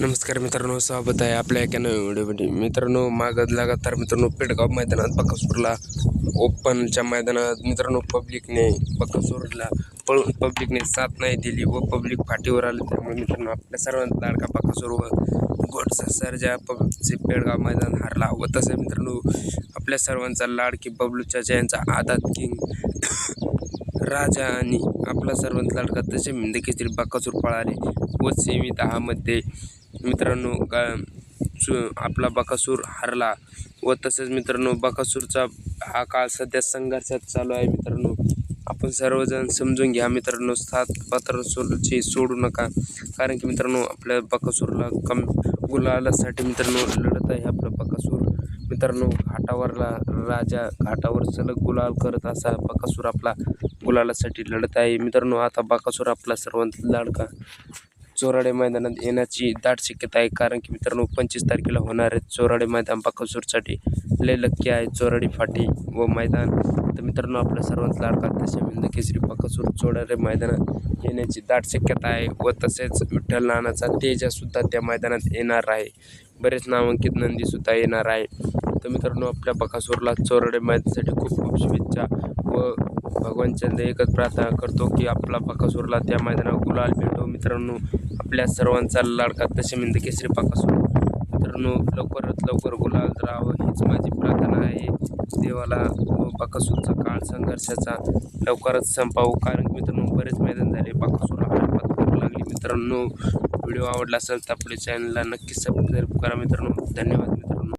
नमस्कार मित्रांनो स्वागत आहे आपल्या एका नवीन व्हिडिओमध्ये. मित्रांनो मागं लगातार मित्रांनो पेडगाव मैदानात बकासूरला ओपनच्या मैदानात मित्रांनो पब्लिकने बकासूरला पळून पब्लिकने साथ नाही दिली व पब्लिक फाटीवर आले. त्यामुळे मित्रांनो आपल्या सर्वांचा लाडका बकासूर व गोडसा सर्जा पब्लिकचे पेडगाव मैदान हारला व तसे मित्रांनो आपल्या सर्वांचा लाडकी बबलू चाचा यांचा आदात किंग राजा आणि आपला सर्वांचा लाडका तसे देखील बकासूर पळाले व सेमी दहामध्ये मित्रांनो गा सु आपला बकासूर हरला व तसेच मित्रांनो बकासूरचा हा काळ सध्या संघर्षात चालू आहे मित्रांनो. आपण सर्वजण समजून घ्या मित्रांनो सात पात्र सोडची सोडू नका. कारण की मित्रांनो आपल्या बकासूरला कम गुलालासाठी मित्रांनो लढत आहे आपला बकासूर. मित्रांनो घाटावरला राजा घाटावर सलग गुलाल करत असा बकासूर आपला गुलालासाठी लढत आहे. मित्रांनो आता बकासूर आपला सर्वांचा लाडका चोराडे मैदानात येण्याची दाट शक्यता आहे. कारण की मित्रांनो पंचवीस तारखेला होणार आहे चोराडे मैदान. बकासूरसाठी लय लक्की आहे चोराडी फाटी व मैदान. तर मित्रांनो आपल्या सर्वांचा लाडका तसे मिंद केसरी बकासूर चोराडे मैदानात येण्याची दाट शक्यता आहे व तसेच विठ्ठल नानाचा तेजासुद्धा त्या मैदानात येणार आहे. बरेच नामांकित नंदीसुद्धा येणार आहे. तर मित्रांनो आपल्या बकासूरला चोराडे मैदानासाठी खूप खूप शुभेच्छा व भगवान चंद एकच प्रार्थना करतो की आपला बकासूरला त्या मैदानावर गुलाल मित्रांनो आपल्या सर्वांचा लाडका दशमिंद केसरी बकासूर मित्रांनो लवकरात लवकर गुलाल राहावं हीच माझी प्रार्थना आहे. देवाला व काळ संघर्षाचा लवकरच संपावं. कारण की मित्रांनो बरेच मैदान झाले बकासूरला हात करू लागली. मित्रांनो व्हिडिओ आवडला असेल तर आपल्या चॅनलला नक्की सबस्क्राईब करा. मित्रांनो धन्यवाद